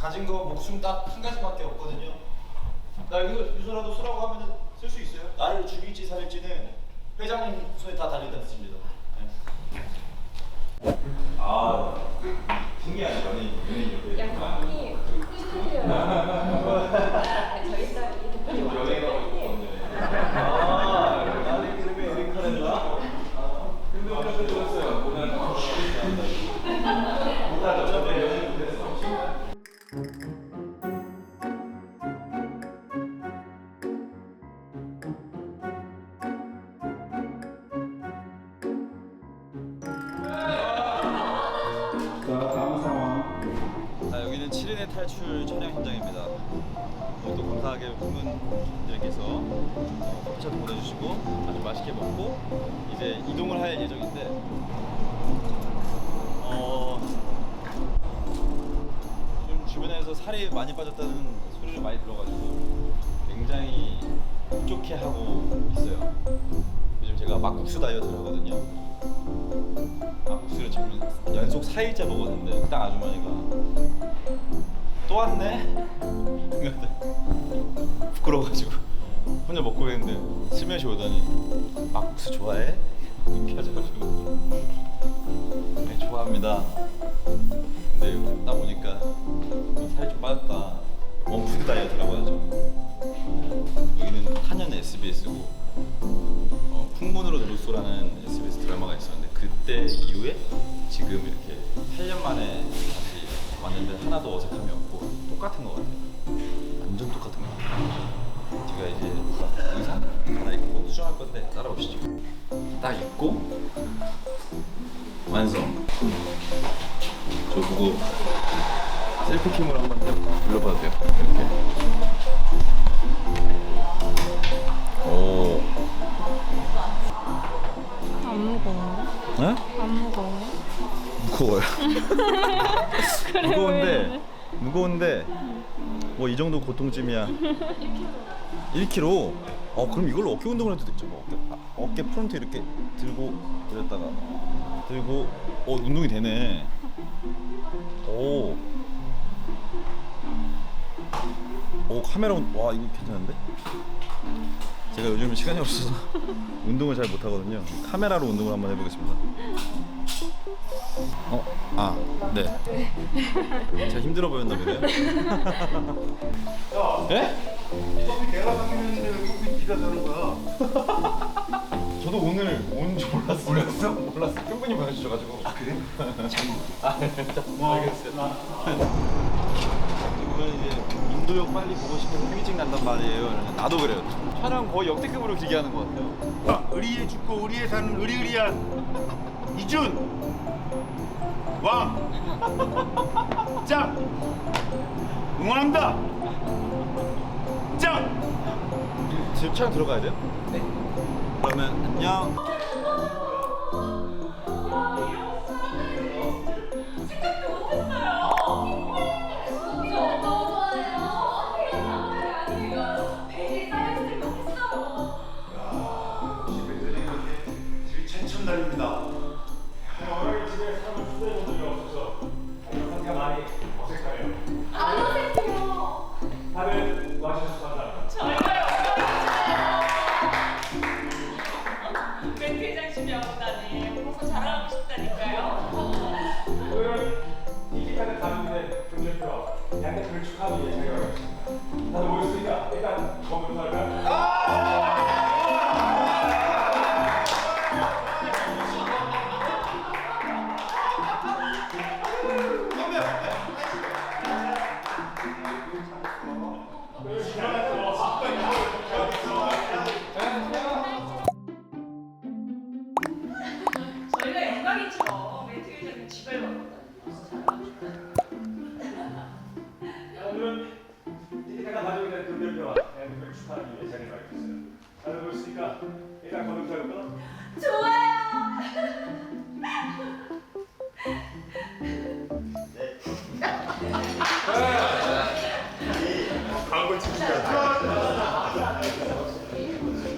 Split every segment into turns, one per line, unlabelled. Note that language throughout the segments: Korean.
가진 거 목숨 딱 한 가지밖에 없거든요. 나 이거 유서라도 쓰라고 하면 쓸 수 있어요? 나를 죽일지 살릴지는 회장님 손에 다 달린다는 뜻입니다. 탈출 촬영 현장입니다. 오늘 또 감사하게 어, 커피차도 보내주시고 아주 맛있게 먹고 이제 이동을 할 예정인데 어, 좀 주변에서 살이 많이 빠졌다는 소리를 많이 들어가지고 굉장히 부족해하고 있어요. 요즘 제가 막국수 다이어트를 하거든요. 막국수를 지금 연속 4일째 먹었는데 딱 아주머니가 또 왔네? 근데 부끄러워가지고 혼자 먹고 있는데 스며시 오더니 막국수 좋아해? 하셔가지고 네 좋아합니다 근데 딱 보니까 살이 좀 빠졌다 원푸드 다이어트라고 하죠 똑같은 것 같아요. 완전 똑같은 것 같아요. 제가 이제 딱 의상 하나 입고 수정할 건데 따라오시죠. 딱 입고 완성. 저 보고 셀피 캠으로 한번 불러봐도 돼요? 이렇게. 오.
안 무거워.
네?
안 무거워.
무거워요. 무거운데 무거운데 뭐 이 정도 고통쯤이야. 1kg. 어 그럼 이걸로 어깨 운동을 해도 되죠. 뭐 어깨, 아, 어깨 프론트 이렇게 들고 이랬다가 들고 어 운동이 되네. 오. 오 카메라 운- 와 이거 괜찮은데? 제가 요즘 시간이 없어서 운동을 잘 못하거든요. 카메라로 운동을 한번 해보겠습니다. 어? 아, 네. 제가 힘들어 보였나 보네요. 예?
커피 내가 사귀는데 왜 커피 네가 사는 거야?
저도 오늘 온 줄 몰랐어요. 몰랐어? 몰랐어. 팬분이 보내주셔가지고. 아,
그래?
아, 네. 알겠어요. 이건 이제 인도역 빨리 보고 싶어서 일찍 난단 말이에요. 나도 그래요. 촬영 거의 역대급으로 길게 하는 것 같아요.
아, 의리에 죽고 의리에 사는 의리의리한 이준 왕 짱! 응원합니다 짱!
지금 촬영 들어가야 돼요? 네. 그러면 안녕.
멘트 회장님이 오다니. 벌써 자랑하고 싶다니까요.
이기까지 가는데 분들표 양대표를 축하하기 위해
90하는 예상이 밝혔어요.
다들 볼 수니까 일단
거듭하고 끊어.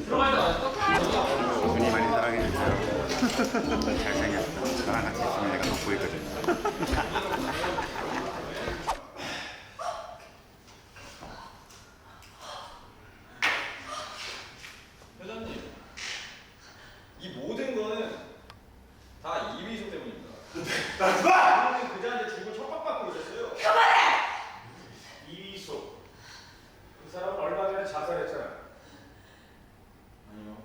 좋아요. 사랑해요. 잘생겼다. 나랑 같이 있으면 얘가 더 보이거든.
자살했잖아요. 아니요.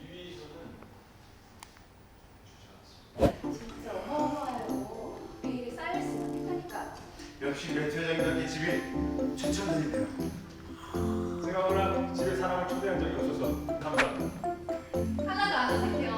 이위선은
진짜 어마어마해요. 매일 쌓일 수 있다니까.
역시 매트 회장님답게 집이 최첨단이네요. 생각보다 집에 사람을 초대한 적이 없어서 감사합니다. 하나도 안 어색해요.